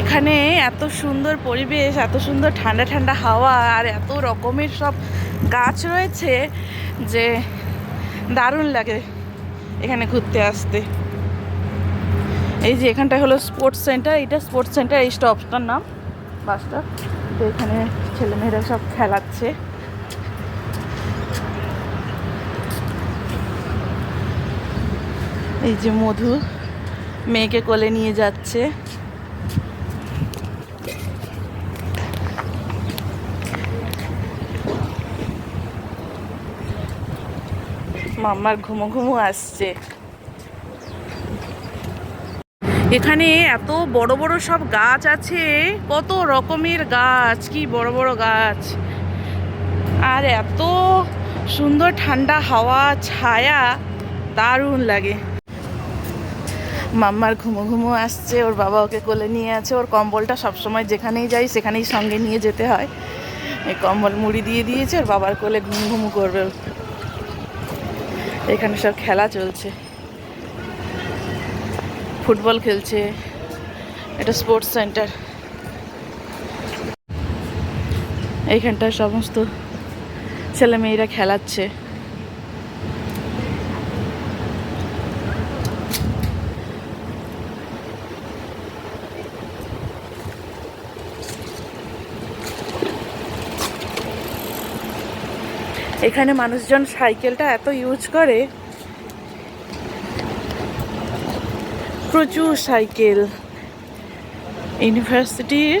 এখানে এত সুন্দর পরিবেশ, এত সুন্দর ঠান্ডা ঠান্ডা হাওয়া, আর এত রকমের সব গাছ রয়েছে যে দারুণ লাগে এখানে ঘুরতে আসতে। এই যে এখানটা হলো স্পোর্টস সেন্টার, এটা স্পোর্টস সেন্টার, এই স্টপটার নাম, বাসটা। তো এখানে ছেলেমেয়েরা সব খেলাচ্ছে। এই যে মধু মেয়েকে কোলে নিয়ে যাচ্ছে। মাম্মার ঘুমো ঘুমো আসছে। এখানে এত বড় বড় সব গাছ আছে কত রকমের গাছ কি বড় বড় গাছ। আর এত সুন্দর ঠান্ডা হাওয়া ছায়া দারুণ লাগে। মাম্মার ঘুমো ঘুমো আসছে ওর বাবা ওকে কোলে নিয়ে আছে। ওর কম্বলটা সবসময় যেখানেই যাই সেখানেই সঙ্গে নিয়ে যেতে হয়। এই কম্বল মুড়ি দিয়ে দিয়েছে ওর বাবার কোলে ঘুম ঘুমু করবে। এখানে সব খেলা চলছে। ফুটবল খেলছে। এটা স্পোর্টস সেন্টার। এইখানটায় সমস্ত ছেলে মেয়েরা খেলাচ্ছে। এখানে মানুষজন সাইকেলটা এত ইউজ করে। প্রচুর সাইকেল। ইউনিভার্সিটির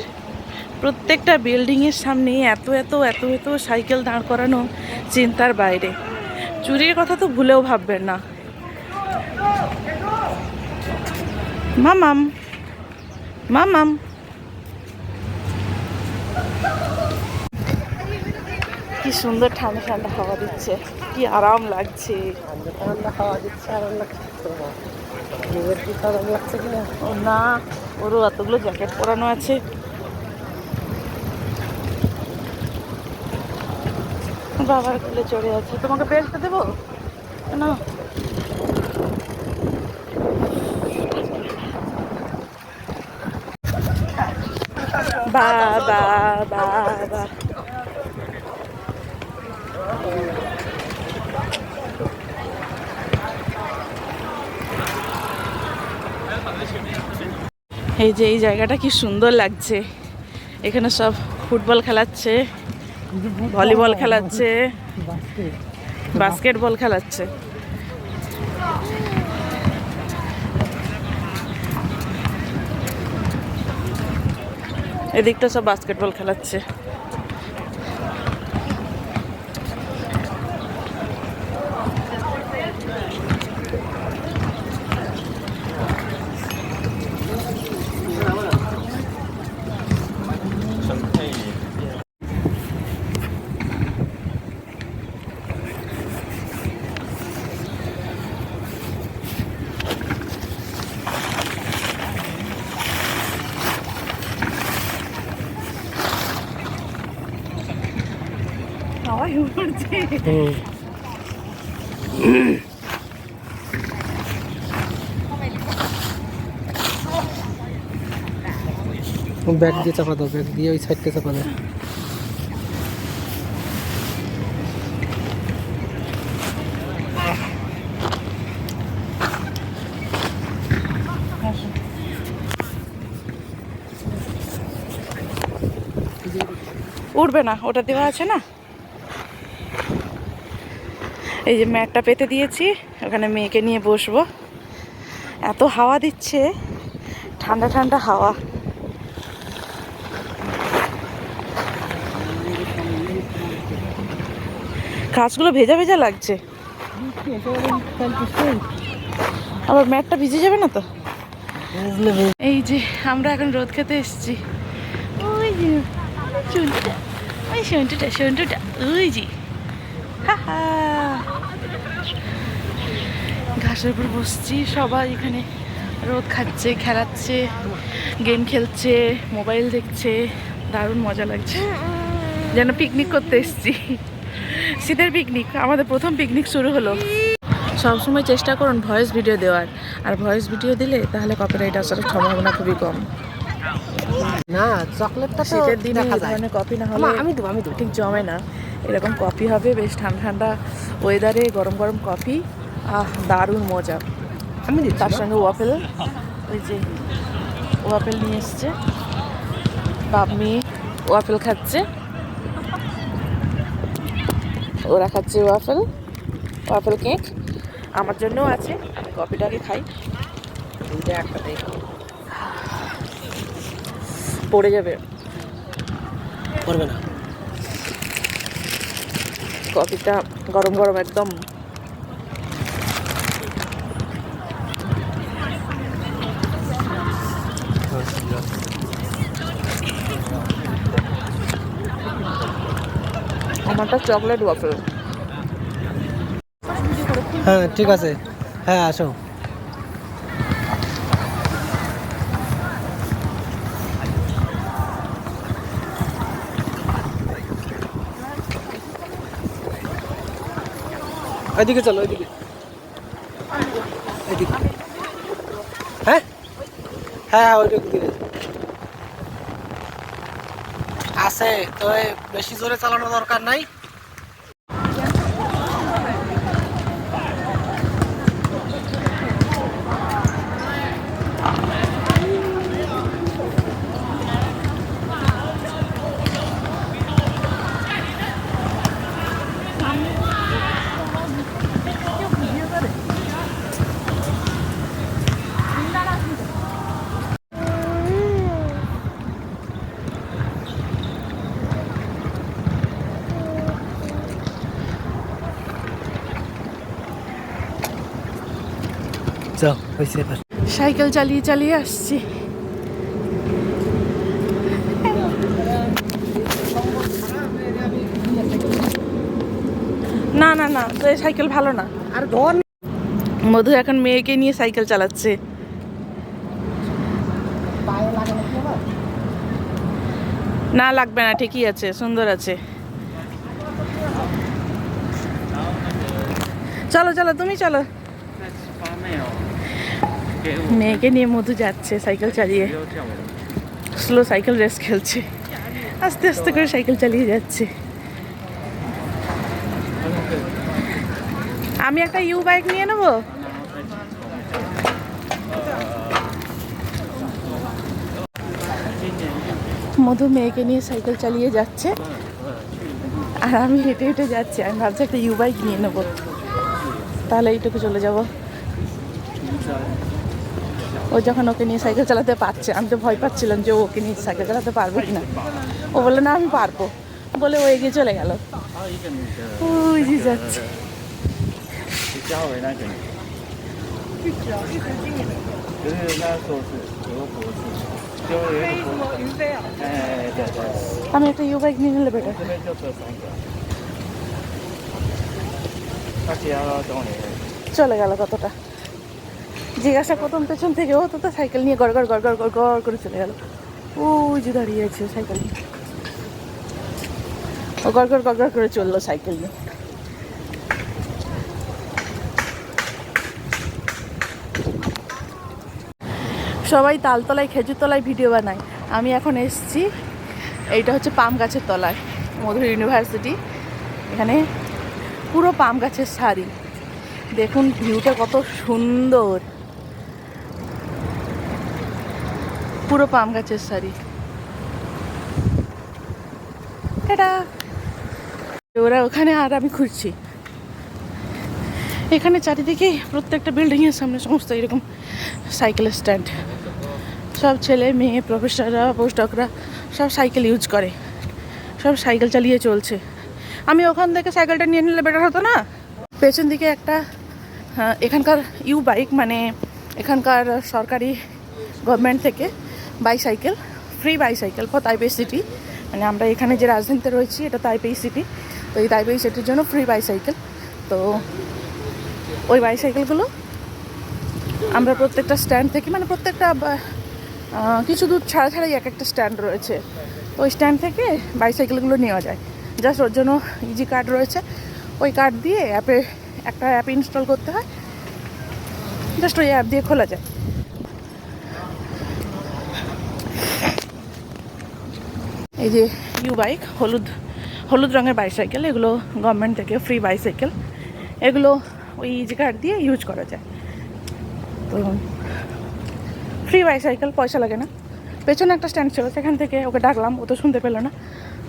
প্রত্যেকটা বিল্ডিংয়ের সামনেই এত এত এত এত সাইকেল দাঁড় করানো চিন্তার বাইরে। চুরির কথা তো ভুলেও ভাববেন না। মামাম মামাম। কি সুন্দর ঠান্ডা ঠান্ডা হাওয়া দিচ্ছে কি আরাম লাগছে। ঠান্ডা ঠান্ডা খাওয়া দিচ্ছে আরাম লাগছে নিজের কি আরাম লাগছে কিনা? ও না ওরও এতগুলো জ্যাকেট পরানো আছে। বাবার কোলে চড়ে আছে। তোমাকে বেল্টটা দেবো? না বাবা বাবা এই যে এই জায়গাটা কি সুন্দর লাগছে। এখানে সব ফুটবল খেলাচ্ছে, ভলিবল খেলাচ্ছে, বাস্কেটবল খেলাচ্ছে। এদিকটা সব বাস্কেটবল খেলাচ্ছে। ব্যাগ দিয়ে চাপা দাও, ব্যাগ দিয়ে ওই সাইডটা চাপা দাও। উঠবে না, ওটা দেওয়া আছে না? এই যে ম্যাটটা পেতে দিয়েছি ওখানে মেয়েকে নিয়ে বসবো এত হাওয়া দিচ্ছে ঠান্ডা ঠান্ডা হাওয়া গাছগুলো ভেজা ভেজা লাগছে আবার ম্যাটটা ভিজে যাবে না তো এই যে আমরা এখন রোদ খেতে এসেছি ওই যে ওই সন্টুটা সন্টুটা ওই যে। ঘাসের উপর বসছি, সবাই এখানে রোদ খাচ্ছে, খেলাচ্ছে গেম খেলছে মোবাইল দেখছে, দারুণ মজা লাগছে। যেন পিকনিক করতে এসছি। শীতের পিকনিক আমাদের প্রথম পিকনিক শুরু হলো। সবসময় চেষ্টা করুন ভয়েস ভিডিও দেওয়ার। আর ভয়েস ভিডিও দিলে তাহলে কপিরাইট আসার সম্ভাবনা খুবই কম। না চকলেটটা তো শীতের দিনে এই ধরনের কফি না হলে আমি দেবো আমি দেবো। ঠিক জমে না। এরকম কফি হবে বেশ ঠান্ডা ঠান্ডা ওয়েদারে গরম গরম কফি। আহ দারুণ মজা। আমি তার সঙ্গে ওয়াফেল ওই যে ওয়াফেল নিয়ে এসছে। বাপমি ওয়াফেল খাচ্ছে। ওরা খাচ্ছে ওয়াফেল ওয়াফেল কেক। আমার জন্যও আছে আমি কফিটাকে খাই। দুইটা একটা দেই। পড়ে যাবে। করবে না। কফিটা গরম গরম একদম। আমারটা চকলেট ওয়াফেল। হ্যাঁ ঠিক আছে। হ্যাঁ আসো। ওইদিকে চলো ওইদিকে এদিকে। হ্যাঁ? হ্যাঁ ওইটা দিকে আছে তো বেশি জোরে চালানো দরকার নাই। যাও হয়েছে এবার। সাইকেল চালিয়ে চালিয়ে আসছি। না না না তো এই সাইকেল ভালো না। আর ধর মধু এখন মেয়েকে নিয়ে সাইকেল চালাচ্ছে। না লাগবে না ঠিকই আছে সুন্দর আছে। চলো চলো তুমি চলো। মেয়েকে নিয়ে মধু যাচ্ছে সাইকেল চালিয়ে। স্লো সাইকেল রেস খেলছে। আস্তে আস্তে করে সাইকেল চালিয়ে যাচ্ছে। আমি একটা ইউ বাইক নিয়ে নেব? মধু মেয়েকে নিয়ে সাইকেল চালিয়ে যাচ্ছে। আর আমি হেঁটে হেঁটে যাচ্ছি। আমি ভাবছি একটা ইউ বাইক নিয়ে নেব। তাহলে এইটুকু চলে যাব। ও যখন ওকে নিয়ে সাইকেল চালাতে পারছে আমি তো ভয় পাচ্ছিলাম যে ও ওকে নিয়ে সাইকেল চালাতে পারবে কি না ও বললো না আমি পারবো বলে ও এগিয়ে চলে গেল ওই যে যাচ্ছে 交回那个你，就是那硕士，有个博士，就有一个博士。云飞啊？哎，对对， আমি একটা ইউ বাইক নিয়ে নিলে বেটার 这边就这三个。那其他都要等你。 চলে গেল কতটা জিজ্ঞাসা করতাম, পেছন থেকে ও তো তো সাইকেল নিয়ে গড় গড় গড় গড় গড় গড় করে চলে গেল। ওই যে দাঁড়িয়ে আছে সাইকেল নিয়ে। ও গড় গড় গড় গড় করে চলল সাইকেল নিয়ে। সবাই তালতলায়, খেজুর তলায় ভিডিও বানায়। আমি এখন এসেছি, এইটা হচ্ছে পাম গাছের তলায়, মধুর ইউনিভার্সিটি। এখানে পুরো পাম গাছের শাড়ি। দেখুন, ভিউটা কত সুন্দর। পুরো পাম গাছের শাড়ি। এটা ওরা ওখানে আর আমি খুঁজছি এখানে চারিদিকে প্রত্যেকটা বিল্ডিংয়ের সামনে সমস্ত এরকম সাইকেলের স্ট্যান্ড। সব ছেলে, মেয়ে, প্রফেসররা পোস্টকরা সব সাইকেল ইউজ করে। সব সাইকেল চালিয়ে চলছে। আমি ওখান থেকে সাইকেলটা নিয়ে নিলে বেটার হতো না? পেছন দিকে একটা এখানকার ইউ বাইক মানে এখানকার সরকারি গভর্নমেন্ট থেকে bicycle free bicycle for Taipei city মানে আমরা এখানে যে রাজধানীতে রয়েছি, এটা তাইপেই সিটি তো এই তাইপেই সিটির জন্য ফ্রি বাইসাইকেল তো ওই বাইসাইকেলগুলো আমরা প্রত্যেকটা স্ট্যান্ড থেকে মানে প্রত্যেকটা কিছু দূর ছাড়া ছাড়াই এক একটা স্ট্যান্ড রয়েছে। তো ওই স্ট্যান্ড থেকে বাইসাইকেলগুলো নেওয়া যায়। জাস্ট ওর জন্য ইজি কার্ড রয়েছে। ওই কার্ড দিয়ে অ্যাপে একটা অ্যাপ ইনস্টল করতে হয়। জাস্ট ওই অ্যাপ দিয়ে খোলা যায়। এই যে ইউ বাইক হলুদ হলুদ রঙের বাইসাইকেল এগুলো গভর্নমেন্ট থেকে ফ্রি বাইসাইকেল এগুলো ওই ইজি কার্ড দিয়ে ইউজ করা যায়। তো ফ্রি বাইসাইকেল পয়সা লাগে না। পেছনে একটা স্ট্যান্ড ছিল সেখান থেকে ওকে ডাকলাম ও তো শুনতে পেল না।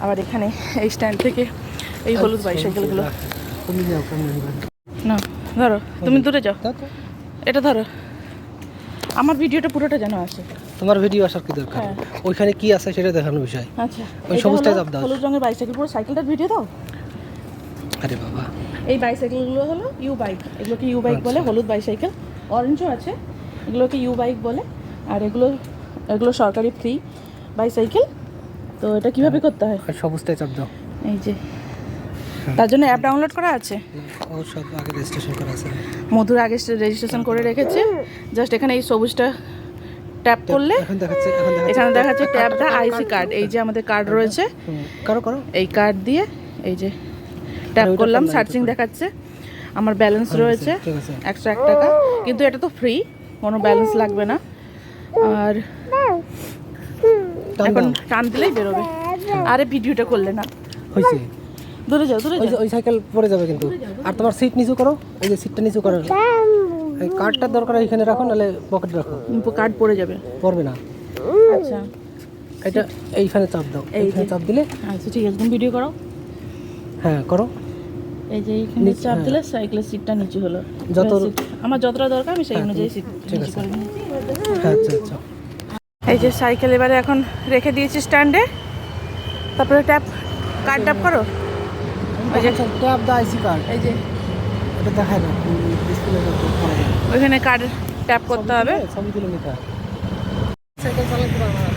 আবার এখানে এই স্ট্যান্ড থেকে এই হলুদ বাইসাইকেলগুলো যাও কেমন না ধরো তুমি দূরে যাও। এটা ধরো। আমার ভিডিওটা পুরোটা যেন আসে। তোমার ভিডিও আসার কি দরকার? হ্যাঁ। ওইখানে কি আছে সেটা দেখানোর বিষয়। আচ্ছা ওই এটা সবুজটাই চাপ দাও। হলুদ রঙের বাইসাইকেল পুরো সাইকেলটার ভিডিও দাও আরে বাবা। এই বাইসাইকেলগুলো হলো ইউ বাইক এগুলোকে ইউ বাইক আচ্ছা। বলে হলুদ বাইসাইকেল অরেঞ্জও আছে। এগুলোকে ইউ বাইক বলে। আর এগুলো এগুলো সরকারি ফ্রি বাইসাইকেল তো এটা কীভাবে করতে হয়? আর সবুজটাই চাপ দাও। এই যে। তার জন্য অ্যাপ ডাউনলোড করা আছে? ও সব আগে রেজিস্ট্রেশন করা আছে। মধুর আগে রেজিস্ট্রেশন করে রেখেছে। জাস্ট এখানে এই সবুজটা ট্যাপ করলে এখন দেখাচ্ছে ট্যাপ দা আইসি কার্ড এই যে আমাদের কার্ড রয়েছে। হুম, করো করো। এই কার্ড দিয়ে এই যে ট্যাপ করলাম সার্চিং দেখাচ্ছে। আমার ব্যালেন্স রয়েছে একশো এক টাকা। কিন্তু এটা তো ফ্রি কোনো ব্যালেন্স লাগবে না। আর এখন টান দিলেই বেরোবে। আরে ভিডিওটা করলে না। হয়েছে। দূরে যাও দূরে ওই যাও। ওই সাইকেল পড়ে যাবে কিন্তু। আর তোমার সিট নিচু করো। এই যে সিটটা নিচু করো এই কার্ডটার দরকার এখানে রাখো নাহলে পকেটে রাখো। কার্ড পড়ে যাবে। পড়বে না। আচ্ছা। এটা এইখানে চাপ দাও এইখানে। চাপ দিলে আচ্ছা ঠিক আছে তুমি ভিডিও করো। হ্যাঁ করো। এই যে এইখানে চাপ হ্যাঁ। দিলে সাইকেলের সিটটা নিচু হলো। যত- আমার যতটা দরকার আমি সেই হ্যাঁ, অনুযায়ী সিট ঠিক আছে। আচ্ছা আচ্ছা। এই যে সাইকেল এবারে এখন রেখে দিয়েছি স্ট্যান্ডে তারপরে ট্যাপ কার্ড ট্যাপ করো। ওই যে ট্যাপ দা আইসি কার্ড এই যে এটা দেখায় না ডিসপ্লে ওইখানে কার্ড ট্যাপ করতে হবে। ছবি তুলে নিতে হবে। সাইকেল চালাতে পারব না